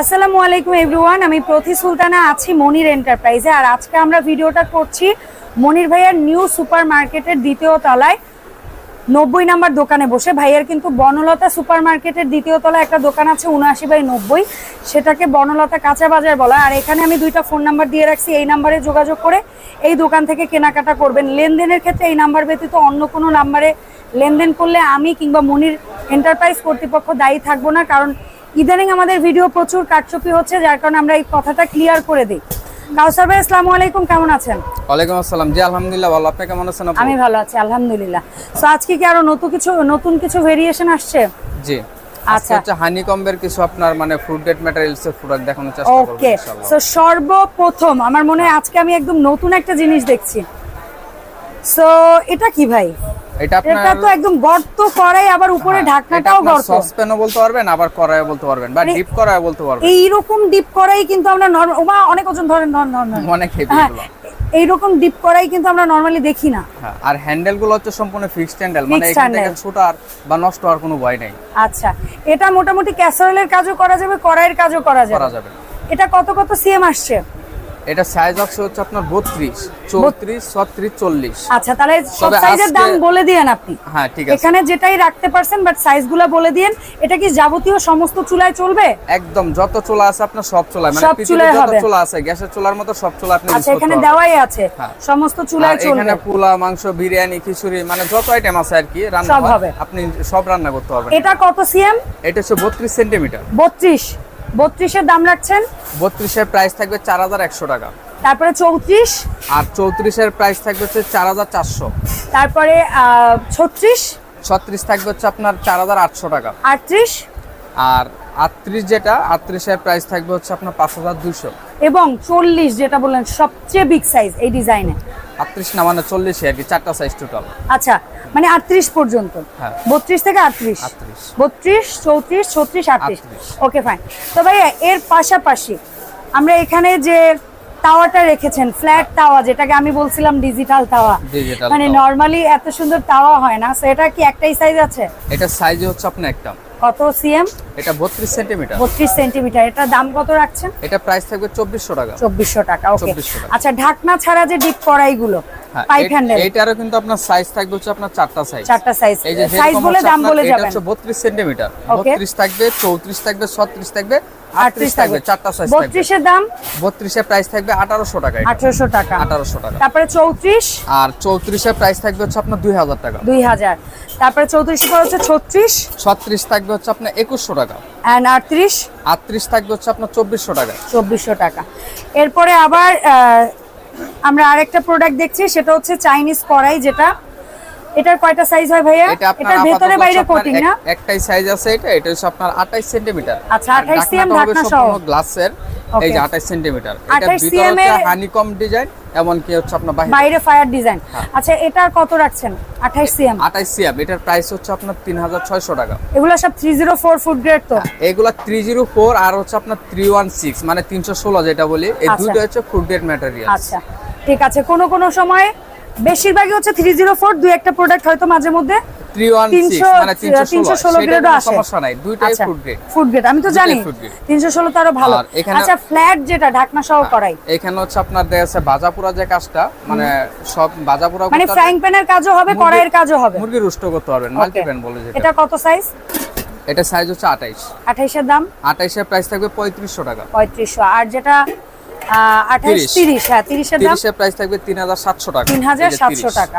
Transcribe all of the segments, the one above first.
আসসালামু আলাইকুম এভরিওয়ান, আমি প্রতি সুলতানা আছি মনির এন্টারপ্রাইজে। আর আজকে আমরা ভিডিওটা করছি মনির ভাইয়ার নিউ সুপার মার্কেটের দ্বিতীয় তলায়। নব্বই নাম্বার দোকানে বসে। ভাইয়ার কিন্তু বনলতা সুপার মার্কেটের দ্বিতীয় তলায় একটা দোকান আছে, উনআশি বাই নব্বই। সেটাকে বনলতা কাঁচা বাজার বলা। আর এখানে আমি দুইটা ফোন নাম্বার দিয়ে রাখছি। এই নাম্বারে যোগাযোগ করে এই দোকান থেকে কেনাকাটা করবেন। লেনদেনের ক্ষেত্রে এই নাম্বার ব্যতীত অন্য কোনো নাম্বারে লেনদেন করলে আমি কিংবা মনির এন্টারপ্রাইজ কর্তৃপক্ষ দায়ী থাকব না। কারণ ইদানিং আমাদের ভিডিও প্রচুর কাটচুপি হচ্ছে যার কারণে আমরা এই কথাটা ক্লিয়ার করে দিই। কাউসার ভাই আসসালামু আলাইকুম কেমন আছেন? ওয়ালাইকুম আসসালাম। জি আলহামদুলিল্লাহ ভালো। আপনি কেমন আছেন আমি ভালো আছি আলহামদুলিল্লাহ। তো আজকে কি আরও নতুন কিছু নতুন কিছু ভেরিয়েশন আসছে? জি। আচ্ছা। আচ্ছা হানিকম্বের কিছু আপনার মানে ফুড ডেট ম্যাটেরিয়ালস এর প্রোডাক্ট দেখানোর চেষ্টা করব ওকে সো সর্বপ্রথম আমার মনে হয় আজকে আমি একদম নতুন একটা জিনিস দেখছি। সো এটা কি ভাই? এটা এটা তো একদম গর্ত করাই আবার উপরে ঢাকনাটাও গর্ত। সসপ্যানও বলতে পারবেন আবার কড়াইও বলতে পারবেন বা মানে ডিপ কড়াইও বলতে পারবেন। এইরকম ডিপ করাই কিন্তু আমরা নর্মাল অনেক ওজন ধরেন নর্মাল অনেক হেভি হ্যাঁ এইরকম ডিপ করাই কিন্তু আমরা নর্মালি দেখি না। হ্যাঁ আর হ্যান্ডেলগুলো হচ্ছে সম্পূর্ণ ফিক্সড হ্যান্ডেল মানে Fixed এখান থেকে ছোটার বা নষ্ট হওয়ার কোনো ভয় নেই। আচ্ছা এটা মোটামুটি ক্যাসারোলের কাজও করা যাবে কড়াইয়ের কাজও করা যাবে। করা যাবে। এটা কত কত সিএম আসছে? এটা সাইজ আছে হচ্ছে আপনার বত্রিশ চৌত্রিশ ছত্রিশ চল্লিশ। আচ্ছা তাহলে সব সাইজের দাম বলে দিয়েন আপনি। হ্যাঁ ঠিক আছে। এখানে যেটাই রাখতে পারছেন বাট সাইজগুলো বলে দিয়েন। এটা কি যাবতীয় সমস্ত চুলায় চলবে? একদম যত চুলা আছে আপনার সব চুলায়। মানে চুলায় যত। চুলা আছে গ্যাসের চুলার মতো সব চুলা আপনি আচ্ছা এখানে দেওয়াই আছে। হ্যাঁ। সমস্ত চুলায় চলবে এখানে পোলা মাংস বিরিয়ানি খিচুড়ি মানে যত আইটেম আছে আর কি রান্না হবে। আপনি সব রান্না করতে পারবেন। এটা কত সিএম? এটা হচ্ছে বত্রিশ সেন্টিমিটার। বত্রিশ। বত্রিশের দাম রাখছেন? বত্রিশের প্রাইস থাকবে চার হাজার একশো টাকা। তারপরে চৌত্রিশ? আর চৌত্রিশের প্রাইস থাকবে হচ্ছে চার হাজার চারশো। তারপরে ছত্রিশ? ছত্রিশ থাকবে হচ্ছে আপনার চার হাজার আটশো টাকা। আটত্রিশ? আর আটত্রিশ যেটা আটত্রিশের প্রাইস থাকবে হচ্ছে আপনার পাঁচ হাজার দুশো এবং চল্লিশ যেটা বললেন সবচেয়ে বিগ সাইজ এই ডিজাইনে আটত্রিশ না মানে চল্লিশে আর কি চারটা সাইজ টোটাল আচ্ছা মানে আটত্রিশ পর্যন্ত। হ্যাঁ। বত্রিশ থেকে আটত্রিশ। বত্রিশ চৌত্রিশ ছত্রিশ আটত্রিশ। ওকে ফাইন তো ভাই এর পাশাপাশি আমরা এখানে যে তাওয়াটা রেখেছেন ফ্ল্যাট তাওয়া যেটাকে আমি বলছিলাম ডিজিটাল তাওয়া। মানে নরমালি নর্মালি এত সুন্দর তাওয়া হয় না। সো এটা কি একটাই সাইজ আছে? এটা সাইজ হচ্ছে আপনার একটা। কত সিএম? এটা বত্রিশ সেন্টিমিটার। বত্রিশ সেন্টিমিটার। এটার দাম কত রাখছেন? এটা প্রাইস থাকবে চব্বিশশো টাকা। চব্বিশশো টাকা ওকে। আচ্ছা ঢাকনা ছাড়া যে ডিপ কড়াইগুলো পাইপ হ্যান্ডেল এইটারও কিন্তু আপনার সাইজ থাকবে হচ্ছে আপনার চারটা সাইজ চারটা সাইজ এই যে সাইজ বলে দাম বলে যাবেন। হচ্ছে 32 সেন্টিমিটার। Okay. 32 থাকবে 34 থাকবে 36 থাকবে 38 থাকবে। চারটা সাইজ থাকবে। বত্রিশের দাম? 32 এর প্রাইস থাকবে 1800 টাকা এটা। আঠারোশো টাকা। 1800 টাকা। তারপরে চৌত্রিশ? আর 34 এর প্রাইস থাকবে হচ্ছে আপনার 2000 টাকা। দুই হাজার। তারপরে চৌত্রিশ পর হচ্ছে ছত্রিশ? 36 থাকবে হচ্ছে আপনার 2100 টাকা। অ্যান্ড আটত্রিশ 38 থাকবে হচ্ছে আপনার 2400 টাকা। চব্বিশশো টাকা। এরপরে আবার আমরা আরেকটা প্রোডাক্ট দেখছি সেটা হচ্ছে চাইনিজ কড়াই যেটা এটার কয়টা সাইজ হয় ভাইয়া? এটার ভেতরে বাইরে কোটিং না? একটাই সাইজ আছে এটা এটা হচ্ছে আপনার 28 সেন্টিমিটার আচ্ছা, 28 cm ঢাকনা সহ। গ্লাসের এই যে 28 সেন্টিমিটার এটা ভিতরে হানিকম ডিজাইন এমনকি হচ্ছে আপনার বাইরে বাইরে ফায়ার ডিজাইন। হ্যাঁ। আচ্ছা এটা কত রাখছেন? আঠাইশ সিএম। আঠাইশ সিএম এটার প্রাইস হচ্ছে আপনার তিন হাজার ছয়শো টাকা। এগুলো সব three zero four food grade তো? এগুলা থ্রি জিরো ফোর আর হচ্ছে আপনার থ্রি ওয়ান সিক্স মানে তিনশো ষোলো যেটা বলি এই দুটো হচ্ছে ফুড গ্রেড ম্যাটেরিয়াল আচ্ছা ঠিক আছে। কোনো কোনো সময় বেশিরভাগই হচ্ছে থ্রি জিরো ফোর দু একটা প্রোডাক্ট হয়তো মাঝে মধ্যে থ্রি ওয়ান সিক্স 300 মানে তিনশো ষোলো। গ্রেডও সেটা আসে। সমস্যা নাই। দুইটাই ফুড গ্রেড আমি তো জানি তিনশো ষোলো তো আরও ভালো। আচ্ছা ফ্ল্যাট যেটা ঢাকনা সহ করাই। এখানে হচ্ছে আপনার দেখা যাচ্ছে বাজাপুরা যে কাজটা মানে সব বাজাপুরা মানে করতে ফ্রাইং প্যানের কাজও হবে কড়াইয়ের কাজও হবে। মুরগি রুষ্ট করতে পারবেন এটা কত সাইজ এটা সাইজ হচ্ছে আঠাইশ। আঠাইশের দাম? আঠাইশের প্রাইস থাকবে পঁয়ত্রিশশো টাকা। পঁয়ত্রিশশো। আর যেটা আঠাইশ 30 তিরিশ। হ্যাঁ তিরিশের দাম প্রাইস থাকবে তিন হাজার সাতশো টাকা। তিন হাজার সাতশো টাকা।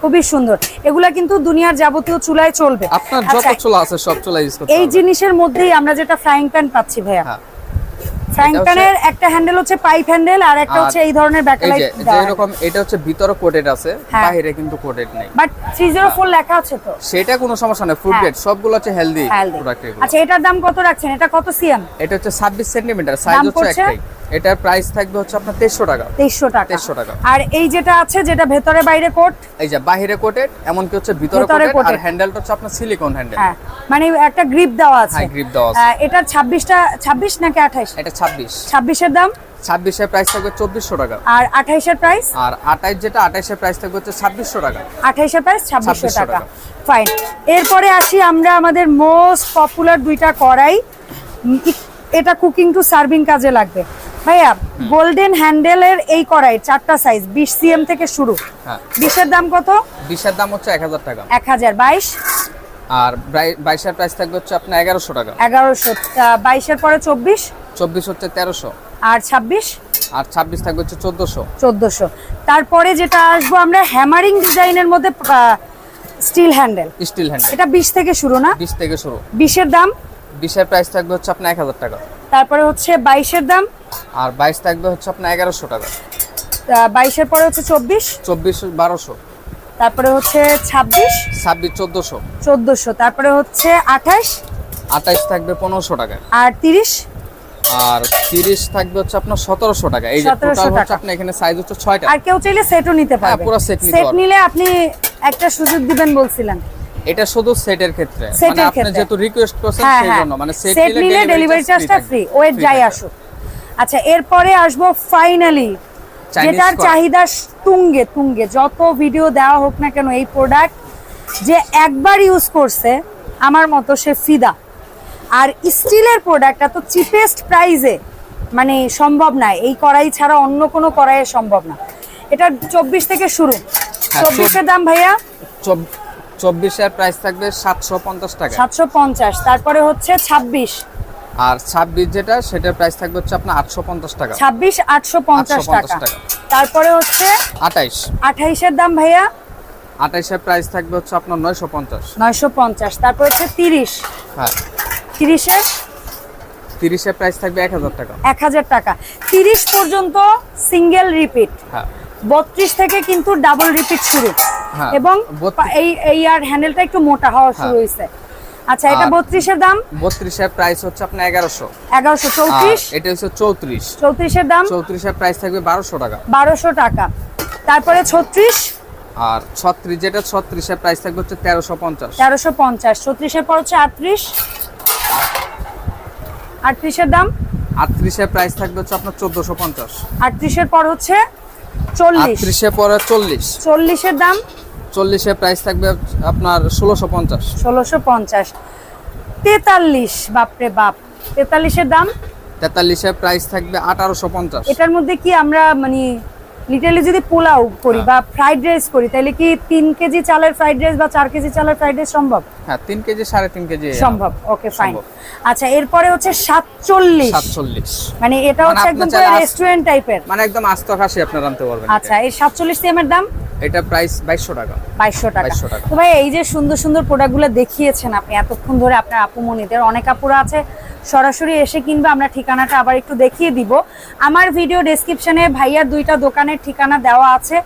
খুবই সুন্দর। এগুলা কিন্তু দুনিয়ার যাবতীয় চুলায় চলবে। আপনার যত আচ্ছা, চুলা আছে সব চুলা ইউজ করতে এই জিনিসের মধ্যেই আমরা যেটা ফ্রাইং প্যান পাচ্ছি ভাইয়া। হ্যাঁ। ফ্রাইং প্যানের একটা হ্যান্ডেল হচ্ছে পাইপ হ্যান্ডেল আর একটা হচ্ছে এই ধরনের ব্যাকলাইট এটা হচ্ছে ভিতরে কোটেড আছে হ্যাঁ। বাইরে কিন্তু কোটেড নেই। বাট ফোর লেখা আছে তো? সেটা কোনো সমস্যা নেই ফুড হ্যাঁ। গ্রেড সবগুলো হচ্ছে হেলদি প্রোডাক্ট আচ্ছা এটার দাম কত রাখছেন? এটা কত সিএম এটা হচ্ছে 26 সেন্টিমিটার সাইজ হচ্ছে একটাই। এটার প্রাইস থাকবে হচ্ছে আপনার 2300 টাকা। তেইশশো টাকা। 2300 টাকা। আর এই যেটা আছে যেটা ভেতরে বাইরে কোট এই যে বাইরে কোটেড এমনকি হচ্ছে ভিতরে কোটেড আর হ্যান্ডেলটা হচ্ছে আপনার সিলিকন হ্যান্ডেল হ্যাঁ মানে একটা গ্রিপ দেওয়া আছে। হ্যাঁ গ্রিপ দেওয়া আছে। এটার ছাব্বিশটা ছাব্বিশ নাকি আঠাইশ? এটা 26 ছাব্বিশের দাম? 26 এর প্রাইস থাকবে 2400 টাকা। আর আঠাইশের প্রাইস আর 28 যেটা 28 এর প্রাইস থাকবে হচ্ছে 2600 টাকা। আঠাইশের প্রাইস ছাব্বিশশো 2600 টাকা। টাকা। ফাইন এরপরে আসি আমরা আমাদের মোস্ট পপুলার দুইটা কড়াই। এটা কুকিং টু সার্ভিং কাজে লাগবে। ভাইয়া গোল্ডেন হ্যান্ডেলের এই কড়াই চারটা সাইজ বিশ সিএম থেকে শুরু। হ্যাঁ। বিশের দাম কত? বিশের দাম হচ্ছে এক হাজার টাকা। এক হাজার বাইশ। আর ব্রাই- বাইশের প্রাইস থাকবে হচ্ছে আপনার এগারোশো টাকা। এগারোশো বাইশের পরে চব্বিশ? চব্বিশ হচ্ছে তেরোশো। আর ছাব্বিশ? আর ছাব্বিশ থাকবে হচ্ছে চোদ্দোশো। চোদ্দশো। তারপরে যেটা আসব আমরা হ্যামারিং ডিজাইনের মধ্যে স্টিল হ্যান্ডেল স্টিল হ্যান্ড এটা বিশ থেকে শুরু না? বিশ থেকে শুরু। বিশের দাম? বিশের প্রাইস থাকবে হচ্ছে আপনার এক হাজার টাকা। তারপরে হচ্ছে বাইশের দাম? আর বাইশ থাকবে হচ্ছে আপনার এগারোশো টাকা। বাইশের পরে হচ্ছে চব্বিশ? চব্বিশ বারোশো। তারপরে হচ্ছে ছাব্বিশ? ছাব্বিশ চোদ্দশো। চোদ্দশো। তারপরে হচ্ছে আঠাশ? আঠাইশ থাকবে পনেরোশো টাকা। আর তিরিশ? আর তিরিশ থাকবে হচ্ছে আপনার সতেরোশো টাকা। এই যে টোটাল হচ্ছে এখানে সাইজ হচ্ছে ছয়টা আর কেউ চাইলে সেটও নিতে হ্যাঁ, পারবে। পুরো set নিতে সেট নিলে আপনি একটা সুযোগ দিবেন বলছিলেন। এটা শুধু সেটের ক্ষেত্রে। মানে আপনি। যেহেতু রিকোয়েস্ট করছেন হ্যাঁ সেই হ্যাঁ। জন্য। মানে সেট সেট নিলে ডেলিভারি চার্জটা ফ্রি ওয়েট যাই আসুক। আচ্ছা এরপরে আসব ফাইনালি যেটার চাহিদা তুঙ্গে তুঙ্গে যত ভিডিও দেওয়া হোক না কেন এই প্রোডাক্ট যে একবার ইউজ করছে আমার মতো সে ফিদা। আর স্টিলের প্রোডাক্টটা তো চিপেস্ট প্রাইজে মানে সম্ভব না এই কড়াই ছাড়া অন্য কোনো কড়াইয়ে সম্ভব না। এটা চব্বিশ থেকে শুরু। হ্যাঁ, চব্বিশের দাম ভাইয়া? চব্বিশের প্রাইস থাকবে সাতশো পঞ্চাশ টাকা। সাতশো পঞ্চাশ তারপরে হচ্ছে ছাব্বিশ। আর ছাব্বিশ যেটা সেটার প্রাইস থাকবে হচ্ছে আপনার আটশো পঞ্চাশ টাকা। ছাব্বিশ আটশো পঞ্চাশ 850 টাকা। তারপরে হচ্ছে আঠাইশ। আঠাইশের দাম ভাইয়া? আঠাইশের প্রাইস থাকবে হচ্ছে আপনার নয়শো পঞ্চাশ। নয়শো পঞ্চাশ। তারপর হচ্ছে তিরিশ। হ্যাঁ। তিরিশের? তিরিশের প্রাইস থাকবে এক হাজার টাকা। এক হাজার টাকা। তিরিশ পর্যন্ত সিঙ্গেল রিপিট হ্যাঁ। বত্রিশ থেকে কিন্তু ডাবল রিপিট শুরু। হ্যাঁ, এবং এই এই আর হ্যান্ডেলটা একটু মোটা হওয়া শুরু হ্যাঁ। হয়েছে। আচ্ছা এটা আর- বত্রিশের দাম? বত্রিশের প্রাইস হচ্ছে আপনার এগারোশো। এগারোশো আর চৌত্রিশ এটা হচ্ছে চৌত্রিশ। চৌত্রিশের দাম? চৌত্রিশের প্রাইস থাকবে বারোশো টাকা। বারোশো টাকা। তারপরে ছত্রিশ? আর ছত্রিশ যেটা ছত্রিশের প্রাইস থাকবে হচ্ছে তেরোশো পঞ্চাশ। তেরোশো পঞ্চাশ। ছত্রিশের পর হচ্ছে আটত্রিশ? আটত্রিশের দাম? আটত্রিশের প্রাইস থাকবে হচ্ছে আপনার চোদ্দশো পঞ্চাশ। আটত্রিশের পর হচ্ছে চল্লিশ। আটত্রিশের পরে চল্লিশ। চল্লিশের দাম? চল্লিশের প্রাইস থাকবে আপনার ষোলোশো পঞ্চাশ। ষোলোশো পঞ্চাশ। তেতাল্লিশ বাপরে বাপ। তেতাল্লিশের দাম? তেতাল্লিশের প্রাইস থাকবে আঠারোশো পঞ্চাশ। এটার মধ্যে কি আমরা মানে লিটারলি যদি পোলাও করি হ্যাঁ। বা ফ্রাইড রাইস করি তাহলে কি তিন কেজি চালের ফ্রাইড রাইস বা চার কেজি চালের ফ্রাইড রাইস সম্ভব? হ্যাঁ তিন কেজি সাড়ে তিন কেজি সম্ভব। ওকে ফাইন আচ্ছা এরপরে হচ্ছে সাতচল্লিশ। সাতচল্লিশ। মানে এটা মানে হচ্ছে একদম রেস্টুরেন্ট টাইপের মানে একদম আস্ত খাসি আপনার আনতে পারবেন আচ্ছা এই সাতচল্লিশ সিএমের দাম? এটা প্রাইস বাইশশো টাকা। বাইশশো টাকা। 2200 টাকা। তো ভাই এই যে সুন্দর সুন্দর প্রোডাক্টগুলো দেখিয়েছেন আপনি এতক্ষণ ধরে আপনার আপুমনিদের অনেক আপুরা আছে সরাসরি এসে কিনবে আমরা ঠিকানাটা আবার একটু দেখিয়ে দিব। আমার ভিডিও ডেসক্রিপশনে ভাইয়ার দুইটা দোকানের ঠিকানা দেওয়া আছে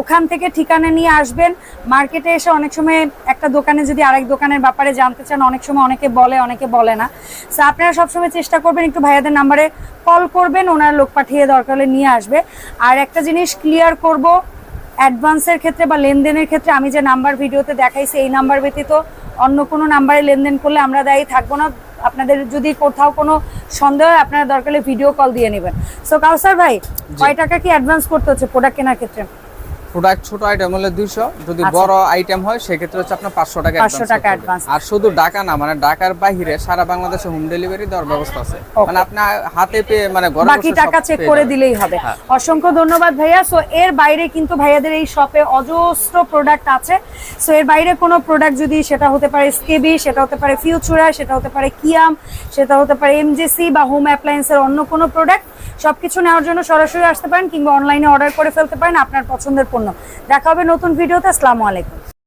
ওখান থেকে ঠিকানা নিয়ে আসবেন। মার্কেটে এসে অনেক সময় একটা দোকানে যদি আরেক দোকানের ব্যাপারে জানতে চান অনেক সময় অনেকে বলে অনেকে বলে না। সো আপনারা সবসময় চেষ্টা করবেন একটু ভাইয়াদের নাম্বারে কল করবেন ওনার লোক পাঠিয়ে দরকার হলে নিয়ে আসবে। আর একটা জিনিস ক্লিয়ার করব অ্যাডভান্সের ক্ষেত্রে বা লেনদেনের ক্ষেত্রে আমি যে নাম্বার ভিডিওতে দেখাইছি এই নাম্বার ব্যতীত অন্য কোনো নাম্বারে লেনদেন করলে আমরা দায়ী থাকব না। আপনাদের যদি কোথাও কোনো সন্দেহ হয় আপনারা দরকার ভিডিও কল দিয়ে নেবেন। সো কাউসার ভাই কয় টাকা কি অ্যাডভান্স করতে হচ্ছে প্রোডাক্ট কেনার ক্ষেত্রে? প্রোডাক্ট ছোট আইটেম হলে দুইশো। যদি আচ্ছা। বড় আইটেম হয় সেক্ষেত্রে হচ্ছে আপনার পাঁচশো টাকা 500 advance টাকা আর শুধু ঢাকা না মানে ঢাকার বাইরে সারা বাংলাদেশে হোম ডেলিভারি দেওয়ার ব্যবস্থা আছে। মানে আপনি হাতে পেয়ে মানে ঘরে বাকি টাকা চেক করে দিলেই হবে। হ্যাঁ। অসংখ্য ধন্যবাদ ভাইয়া। সো এর বাইরে কিন্তু ভাইয়াদের এই শপে অজস্র প্রোডাক্ট আছে। সো এর বাইরে কোনো প্রোডাক্ট যদি সেটা হতে পারে স্কেবি সেটা হতে পারে ফিউচুরা সেটা হতে পারে কিয়াম সেটা হতে পারে এমজেসি বা হোম অ্যাপ্লায়েন্সের অন্য কোনো প্রোডাক্ট সবকিছু নেওয়ার জন্য সরাসরি আসতে পারেন কিংবা অনলাইনে অর্ডার করে ফেলতে পারেন। আপনার পছন্দের পণ্য দেখা হবে নতুন ভিডিওতে আসসালামু আলাইকুম।